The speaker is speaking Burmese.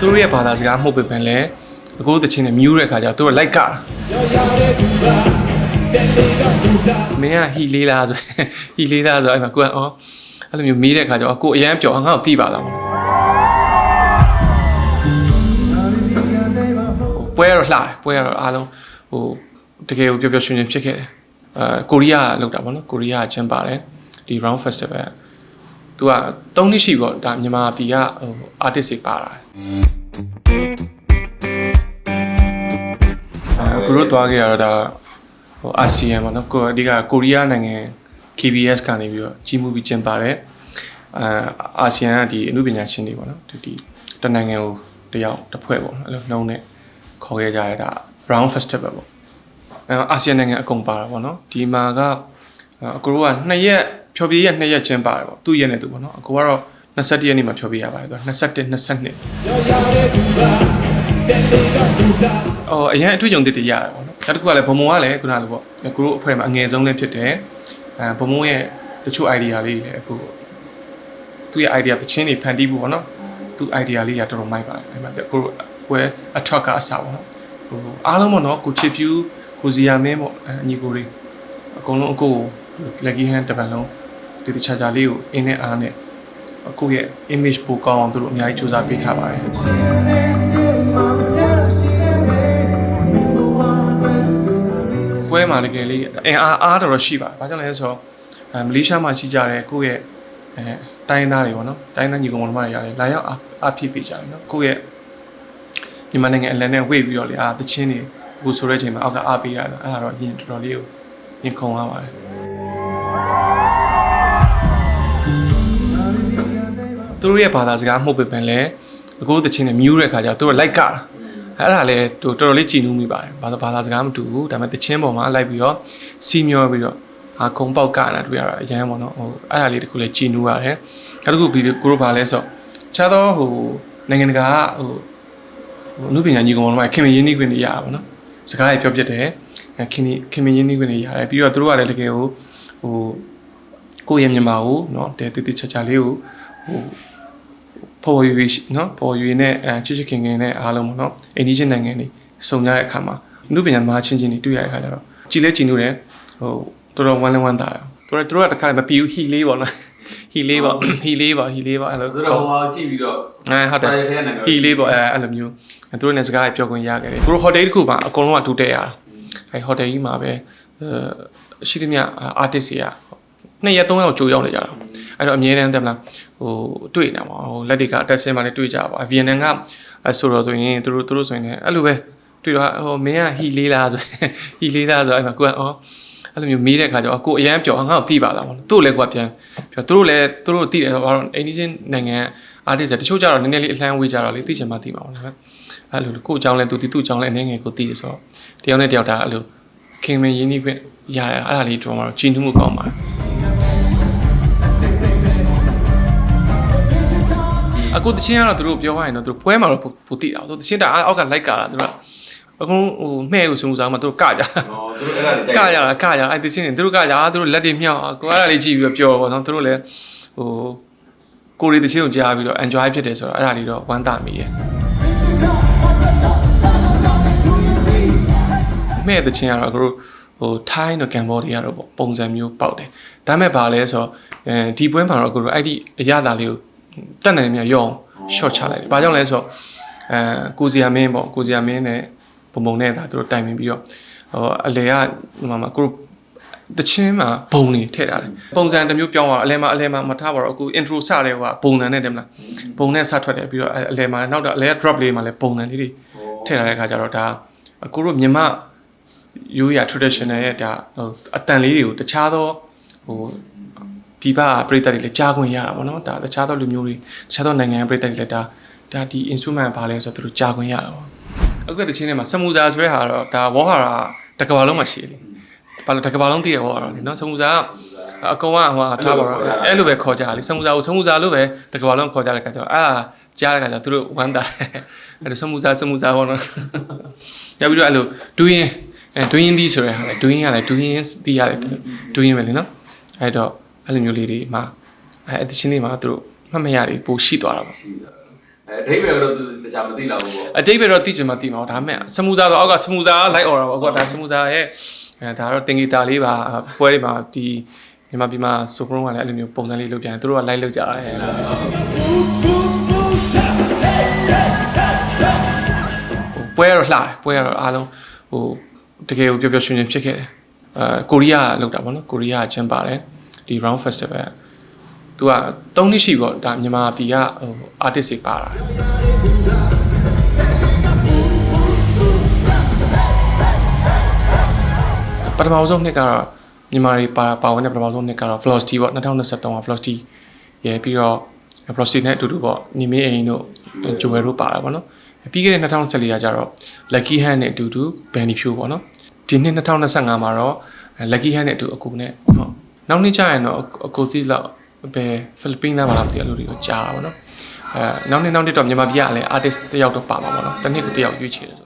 သူတို့ရဲ့ဘာသာစကားမှုတ်ပေပင်လဲအကိုတို့တချင်းနဲ့မြူးတဲ့ခါကျတော့သူတို့လိုက်ကာမင်းကဟီလေးလားဆိုဟီလေးလားဆိုအဲ့မှာကိုကအော်အဲ့လိုမျိုးမေးတဲ့ခါကျတော့ကိုအရန်ပြောငါ့ကိုသိပါလားပွဲရတော့လှတယ်ပွဲရတော့အားလုံးဟိုတကယ်ကိုပျော်ပျော်ရွှင်ရွှင်ဖြစ်ခဲ့တယ်အဲကိုရီးယားလောက်တာပေါ့နော်ကိုရီးယားကျင်းပါတယ် ဒီ round festival သူက၃နှစ်ရှိပေါ့ဒါမြန်မာပြည်ကဟို artist တွေပါတာအဲကိုတို့သွားခဲ့ရတော့ဒါဟိုအာဆီယံပေါ့နော်ကိုအဓိကကိုရီးယားနိုင်ငံ KBS ကနေပြီးတော့ကြီးမှုပြီးကျင်းပါတယ်အာအာဆီယံကဒီအမှုပညာရှင်တွေပေါ့နော်ဒီဒီတနိုင်ငံကိုတယောက်တစ်ဖွဲ့ပေါ့နော်အဲ့လိုနှုံးနဲ့ခေါ်ခဲ့ကြရတာ round festival ပေါ့အဲအာဆီယံနိုင်ငံအကုန်ပါတာပေါ့နော်ဒီမှာကအကိုတို့ကနှစ်ရက် ဖြောပြရက်နှစ်ရက်ကျင်းပါတယ်ပေါ့သူ့ရက်နဲ့သူပေါ့နော်အကိုကတော့21ရက်နေ့မှာဖြောပြရပါတယ်သူက21 22အော်အရင်အတွေ့အကြုံတစ်တည်းရတယ်ပေါ့နော်နောက်တစ်ခုကလည်းဘုံဘုံကလည်းခုနလိုပေါ့ကိုတို့အဖွဲ့မှာအငယ်ဆုံးလည်းဖြစ်တယ်အဲဘုံဘုံရဲ့တချို့ idea လေးလည်းအခုသူ့ရဲ့ idea တချင်းတွေဖန်တီးဖို့ပေါ့နော်သူ့ idea လေးကတော်တော်မိုက်ပါတယ်အဲ့မှာကိုတို့ပွဲအထွက်ကအစားပေါ့နော်ဟိုအားလုံးပေါ့နော်ကိုချစ်ပြူကိုစီယာမင်းပေါ့အညီကိုလေးအကုန်လုံးအကို lucky hand တပံလုံး ဒီတခြားခြားလေးကိုအင်းနဲ့အားနဲ့ကိုယ့်ရဲ့ image ပိုကောင်းအောင်သူတို့အများကြီးစူးစမ်းပေးထားပါတယ်ပွဲမှာတကယ်လေးအင်အားအားတော်တော်ရှိပါတယ်။ဘာကြောင့်လဲဆိုတော့အဲမလေးရှားမှာရှိကြတဲ့ကိုယ့်ရဲ့အဲတိုင်းသားတွေပေါ့နော်။တိုင်းသားညီကောင်မောင်နှမတွေရတယ်။လာရောက်အားအားဖြစ်ပေးကြတယ်နော်။ကိုယ့်ရဲ့မြန်မာနိုင်ငံအလံနဲ့ဝေ့ပြီးတော့လေအာတချင်းတွေဟိုဆိုတဲ့အချိန်မှာအောက်ကအားပေးရတယ်။အဲ့ဒါတော့ရင်တော်တော်လေးကိုရင်ခုန်ရပါတယ်။ သူတို့ရဲ့ဘာသာစကားမဟုတ်ပေမဲ့လည်းအကိုတချင်းနဲ့မြူးတဲ့အခါကျတော့သူတို့လိုက်ကားအဲ့ဒါလည်းတော်တော်လေးကြည်နူးမိပါတယ်ဘာသာဘာသာစကားမတူဘူးဒါပေမဲ့တချင်းပေါ်မှာလိုက်ပြီးတော့စီမျောပြီးတော့အာခုံပေါက်ကားတာတွေ့ရတာအရန်ပေါ့နော်ဟိုအဲ့ဒါလေးတခုလည်းကြည်နူးရတယ်နောက်တစ်ခုဗီဒီယိုကိုတို့ဘာလဲဆိုတော့ခြားသောဟိုနိုင်ငံတကာဟိုဟိုလူပညာညီကောင်တို့ကခင်မရင်းနှီးခွင့်တွေရတာပေါ့နော်စကားတွေပြောပြတယ်ခင်ခင်မရင်းနှီးခွင့်တွေရတယ်ပြီးတော့တို့ကလည်းတကယ်ဟိုဟိုကိုယ့်ရဲ့မြန်မာကိုနော်တဲတိတိချာချာလေးကိုဟို ပေါ်ရွေနော်ပေါ်ရွေနဲ့အဲချစ်ချစ်ခင်ခင်နဲ့အားလုံးပေါ့နော်အိန္ဒိချင်းနိုင်ငံတွေစုံကြတဲ့အခါမှာအမှုပညာသမားချင်းချင်းတွေတွေ့ရတဲ့အခါကျတော့ကြည်လဲကြည်နူးတယ်ဟိုတော်တော်ဝမ်းလဲဝမ်းသာတယ်တော်တော်တို့ကတခါမပြီးဘူးဟီလေးပေါ့နော်ဟီလေးပေါ့ဟီလေးပေါ့ဟီလေးပေါ့အဲ့လိုသူတို့ဟောကြည့်ပြီးတော့အဲဟုတ်တယ်စာရဲထဲကနေဟီလေးပေါ့အဲအဲ့လိုမျိုးသူတို့နဲ့စကားတွေပြောခွင့်ရခဲ့တယ်သူတို့ဟိုတယ်တစ်ခုမှာအကုန်လုံးကတူတက်ရတာအဲဟိုတယ်ကြီးမှာပဲအဲရှိသမျှ artist တွေက နှစ်ရက်သုံးရက်ကြိုရောက်နေကြတာအဲ့တော့အမြဲတမ်းတက်မလားဟိုတွေ့နေတာပေါ့ဟိုလက်တွေကအတက်ဆင်းမှလည်းတွေ့ကြပါဗီယက်နမ်ကဆိုတော့ဆိုရင်သူတို့သူတို့ဆိုရင်လည်းအဲ့လိုပဲတွေ့တော့ဟိုမင်းကဟီလေးလားဆိုဟီလေးလားဆိုအဲ့မှာကိုကအော်အဲ့လိုမျိုးမေးတဲ့အခါကျတော့ကိုအရန်ပြောငါ့ကိုသိပါလားပေါ့သူ့လည်းကိုကပြန်ပြောသူတို့လည်းသူတို့သိတယ်ဘာလို့အိန္ဒိချင်းနိုင်ငံ artist တချို့ကြတော့နည်းနည်းလေးအလှမ်းဝေးကြတော့လေသိချင်မှသိပါအောင်လားအဲ့လိုကိုအကြောင်းလဲသူတီသူ့အကြောင်းလဲအနေငယ်ကိုသိရဆိုတော့တယောက်နဲ့တယောက်ဒါအဲ့လိုခင်မင်းရင်းနှီးခွင့်ရတယ်အဲ့ဒါလေးတော့မှတော့ကြည်နူးမှုကောင်းပါတယ် အခုတချင်းကတော့သူတို့ပြောရရင်တော့သူတို့ပွဲမှာတော့ပူတိတာသူတချင်းတာအောက်ကလိုက်ကာတာသူတို့အခုဟိုမှဲ့ကိုစုံစားမှာသူတို့ကကြဟောသူတို့အဲ့ဒါတွေကရတာကရအဲ့တချင်းနေသူတို့ကရသူတို့လက်တွေမြောက်ကိုအဲ့ဒါလေးကြည့်ပြီးတော့ပြောပေါ့နော်သူတို့လည်းဟိုကိုရီတချင်းကိုကြားပြီးတော့ enjoy ဖြစ်တယ်ဆိုတော့အဲ့ဒါလေးတော့ဝမ်းသာမိရဲ့မဲ့တချင်းကတော့အခုဟိုထိုင်းတို့ကမ်ဘောဒီးယားတို့ပေါ့ပုံစံမျိုးပေါက်တယ်ဒါမဲ့ဘာလဲဆိုတော့အဲဒီပွဲမှာတော့အခုတို့အဲ့ဒီအရသာလေးကို တက်နိုင်မြရောအောင် short ချလိုက်တယ်ဘာကြောင့်လဲဆိုတော့အဲကိုစီယာမင်းပေါ့ကိုစီယာမင်းနဲ့ပုံပုံနဲ့ဒါသူတို့တိုင်ပင်ပြီးတော့ဟိုအလေကဟိုမှာကိုတချင်းမှာဘုံနေထည့်ထားတယ်ပုံစံတစ်မျိုးပြောင်းသွားအလဲမှာအလဲမှာမထားပါတော့အခု intro စတဲ့ဟိုကဘုံတန်နဲ့တယ်မလားဘုံနဲ့စထွက်တယ်ပြီးတော့အလဲမှာနောက်တော့အလဲ drop လေးမှာလည်းဘုံတန်လေးတွေထည့်ထားတဲ့အခါကျတော့ဒါအခုတို့မြမရိုးရာ traditional ရဲ့ဒါဟိုအတန်လေးတွေကိုတခြားသောဟို ပြပပြည်သက်တွေလည်းကြားခွင့်ရတာပေါ့နော်ဒါတခြားသောလူမျိုးတွေတခြားသောနိုင်ငံပြည်သက်တွေလည်းဒါဒါဒီ instrument ဘာလဲဆိုတော့သူတို့ကြားခွင့်ရတာပေါ့အခုတချင်းထဲမှာစမူဇာဆိုတဲ့ဟာတော့ဒါဝေါဟာရာတကဘာလုံးမှာရှိတယ်ဘာလို့တကဘာလုံးတည်ရဝေါဟာရာလေနော်စမူဇာကအကောင်ကဟိုဟာထားပါတော့အဲ့လိုပဲခေါ်ကြတာလေစမူဇာကိုစမူဇာလို့ပဲတကဘာလုံးခေါ်ကြတဲ့ခါကျတော့အာကြားတဲ့ခါကျတော့သူတို့ဝမ်းတာအဲ့လိုစမူဇာစမူဇာပေါ့နော်နောက်ပြီးတော့အဲ့လိုဒူးရင်အဲဒူးရင်ဒီဆိုတဲ့ဟာလေဒူးရင်ကလည်းဒူးရင်တီးရတယ်ဒူးရင်ပဲလေနော်အဲ့တော့ အဲ့လိုမျိုးလေးတွေမှာအဲ edition လေးမှာသူတို့မှတ်မရလေးပိုရှိသွားတာပေါ့ရှိတာအဲအဓိပ္ပာယ်ကတော့သူတခြားမသိလောက်ဘူးပေါ့အတိတ်ပဲတော့သိချင်မှသိမှာပေါ့ဒါပေမဲ့စမူစာဆိုအောက်ကစမူစာလိုက်អော်တာပေါ့အခုကဒါစမူစာရဲ့အဲဒါတော့တင်ဂီတာလေးပါပွဲတွေမှာဒီမြန်မာပြည်မှာဆိုပရုံးကလည်းအဲ့လိုမျိုးပုံစံလေးလုပ်ပြန်တယ်သူတို့ကလိုက်လုပ်ကြတယ်အဲ့လိုဟိုပွဲကတော့လှတယ်ပွဲကတော့အားလုံးဟိုတကယ်ကိုပျော်ပျော်ရွှင်ရွှင်ဖြစ်ခဲ့တယ်အဲကိုရီးယားလောက်တာပေါ့နော်ကိုရီးယားကျင်းပါတယ် ဒီ round festival ကသူက၃နှစ်ရှိပြီပေါ့ဒါမြန်မာပြည်ကဟို artist တွေပါတာပထမဆုံးနှစ်ကတော့မြန်မာတွေပါပါဝင်တဲ့ပထမဆုံးနှစ်ကတော့ Velocity ပေါ့2023က Velocity ရယ်ပြီးတော့ Velocity နဲ့အတူတူပေါ့ညီမင်းအိမ်တို့ဂျိုဝယ်တို့ပါတာပေါ့နော်ပြီးခဲ့တဲ့2014ကကျတော့ Lucky Hand နဲ့အတူတူ Benny Pugh ပေါ့နော်ဒီနှစ်2025မှာတော့ Lucky Hand နဲ့အတူအကူနဲ့ဟုတ် နောက်နှစ်ကျရင်တော့အကူတိလောက်ဘယ်ဖိလစ်ပင်းလားမလားမသိဘူးလို့တွေကိုကြားတာပေါ့နော်အဲနောက်နှစ်နောက်နှစ်တော့မြန်မာပြည်ကလည်း artist တယောက်တော့ပါမှာပေါ့နော်တစ်နှစ်ကိုတယောက်ရွေးချယ်တယ်ဆို